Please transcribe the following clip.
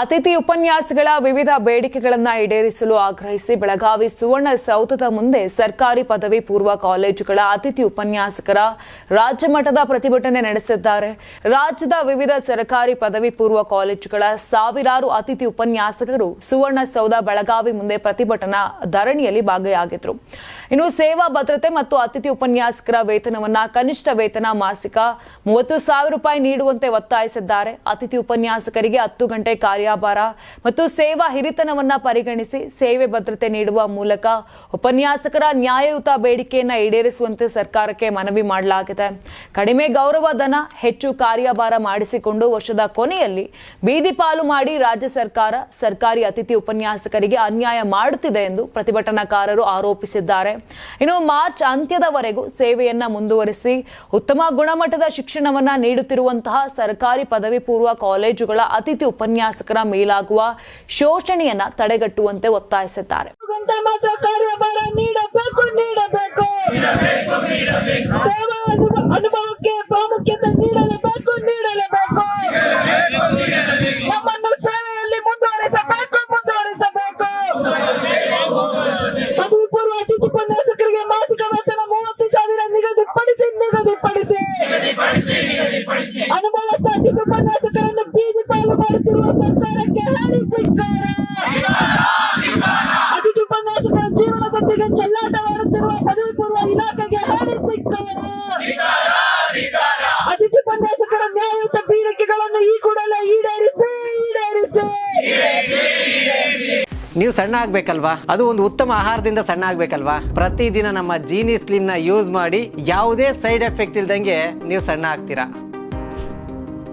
ಅತಿಥಿ ಉಪನ್ಯಾಸಗಳ ವಿವಿಧ ಬೇಡಿಕೆಗಳನ್ನು ಈಡೇರಿಸಲು ಆಗ್ರಹಿಸಿ ಬೆಳಗಾವಿ ಸುವರ್ಣ ಸೌಧದ ಮುಂದೆ ಸರ್ಕಾರಿ ಪದವಿ ಪೂರ್ವ ಕಾಲೇಜುಗಳ ಅತಿಥಿ ಉಪನ್ಯಾಸಕರ ರಾಜ್ಯ ಮಟ್ಟದ ಪ್ರತಿಭಟನೆ ನಡೆಸಿದ್ದಾರೆ. ರಾಜ್ಯದ ವಿವಿಧ ಸರ್ಕಾರಿ ಪದವಿ ಪೂರ್ವ ಕಾಲೇಜುಗಳ ಸಾವಿರಾರು ಅತಿಥಿ ಉಪನ್ಯಾಸಕರು ಸುವರ್ಣ ಸೌಧ ಬೆಳಗಾವಿ ಮುಂದೆ ಪ್ರತಿಭಟನಾ ಧರಣಿಯಲ್ಲಿ ಭಾಗಿಯಾಗಿದ್ರು. ಇನ್ನು ಸೇವಾ ಭದ್ರತೆ ಮತ್ತು ಅತಿಥಿ ಉಪನ್ಯಾಸಕರ ವೇತನವನ್ನು ಕನಿಷ್ಠ ವೇತನ ಮಾಸಿಕ ಮೂವತ್ತು ಸಾವಿರ ರೂಪಾಯಿ ನೀಡುವಂತೆ ಒತ್ತಾಯಿಸಿದ್ದಾರೆ. ಅತಿಥಿ ಉಪನ್ಯಾಸಕರಿಗೆ ಹತ್ತು ಗಂಟೆ ಕಾರ್ಯಾಭಾರ ಮತ್ತು ಸೇವಾ ಹಿರಿತನವನ್ನ ಪರಿಗಣಿಸಿ ಸೇವೆ ಭದ್ರತೆ ನೀಡುವ ಮೂಲಕ ಉಪನ್ಯಾಸಕರ ನ್ಯಾಯಯುತ ಬೇಡಿಕೆಯನ್ನ ಈಡೇರಿಸುವಂತೆ ಸರ್ಕಾರಕ್ಕೆ ಮನವಿ ಮಾಡಲಾಗಿದೆ. ಕಡಿಮೆ ಗೌರವಧನ ಹೆಚ್ಚು ಕಾರ್ಯಭಾರ ಮಾಡಿಸಿಕೊಂಡು ವರ್ಷದ ಕೊನೆಯಲ್ಲಿ ಬೀದಿ ಪಾಲು ಮಾಡಿ ರಾಜ್ಯ ಸರ್ಕಾರ ಸರ್ಕಾರಿ ಅತಿಥಿ ಉಪನ್ಯಾಸಕರಿಗೆ ಅನ್ಯಾಯ ಮಾಡುತ್ತಿದೆ ಎಂದು ಪ್ರತಿಭಟನಾಕಾರರು ಆರೋಪಿಸಿದ್ದಾರೆ. ಇನ್ನು ಮಾರ್ಚ್ ಅಂತ್ಯದವರೆಗೂ ಸೇವೆಯನ್ನ ಮುಂದುವರಿಸಿ ಉತ್ತಮ ಗುಣಮಟ್ಟದ ಶಿಕ್ಷಣವನ್ನ ನೀಡುತ್ತಿರುವಂತಹ ಸರ್ಕಾರಿ ಪದವಿ ಪೂರ್ವ ಕಾಲೇಜುಗಳ ಅತಿಥಿ ಉಪನ್ಯಾಸಕರ ಮೇಲಾಗುವ ಶೋಷಣೆಯನ್ನ ತಡೆಗಟ್ಟುವಂತೆ ಒತ್ತಾಯಿಸಿದ್ದಾರೆ. ಗಂಟೆ ಮಾತ್ರ ಕಾರ್ಯಭಾರ ನೀಡಬೇಕು ಅನುಭವಕ್ಕೆ ಪ್ರಾಮುಖ್ಯತೆ ನೀಡಲೇಬೇಕು ನೀಡಲೇಬೇಕು. ನಮ್ಮನ್ನು ಸೇವೆಯಲ್ಲಿ ಮುಂದುವರಿಸಬೇಕು ಮುಂದುವರಿಸಬೇಕು. ಪದವಿ ಪೂರ್ವ ಅತಿಥಿ ಉಪನ್ಯಾಸಕರಿಗೆ ಮಾಸಿಕ ವೇತನ ಮೂವತ್ತು ಸಾವಿರ ನಿಗದಿಪಡಿಸಿ ನಿಗದಿಪಡಿಸಿ. ಅನುಭವಸ್ಥ ಅತಿಥಿ ಉಪನ್ಯಾಸಕರನ್ನು ಪಾಲು ಮಾಡುತ್ತಿರುವ ಸರ್ಕಾರಕ್ಕೆ ಹೇಳಿ ಧಿಕ್ಕಾರ ಅತಿಥಿ ಉಪನ್ಯಾಸಕರ ಜೀವನದೊಂದಿಗೆ ಚೆಲ್ಲಾಟವಾಡುತ್ತಿರುವ ಪದವಿ ಪೂರ್ವ ಇಲಾಖೆಗೆ ಹೇಳಿ ಧಿಕ್ಕಾರ ಅತಿಥಿ ಉಪನ್ಯಾಸಕರ ನ್ಯಾಯಯುತ ಬೇಡಿಕೆಗಳನ್ನು ಈ ಕೂಡಲೇ ಈಡೇರಿಸಿ ಈಡೇರಿಸಿ. ನೀವು ಸಣ್ಣ ಆಗ್ಬೇಕಲ್ವಾ? ಅದು ಒಂದು ಉತ್ತಮ ಆಹಾರದಿಂದ ಸಣ್ಣ ಆಗ್ಬೇಕಲ್ವಾ? ಪ್ರತಿದಿನ ನಮ್ಮ ಜೀನಿ ಸ್ಲಿಮ್ನ ಯೂಸ್ ಮಾಡಿ ಯಾವುದೇ ಸೈಡ್ ಎಫೆಕ್ಟ್ ಇಲ್ದಂಗೆ ನೀವು ಸಣ್ಣ ಆಗ್ತೀರಾ?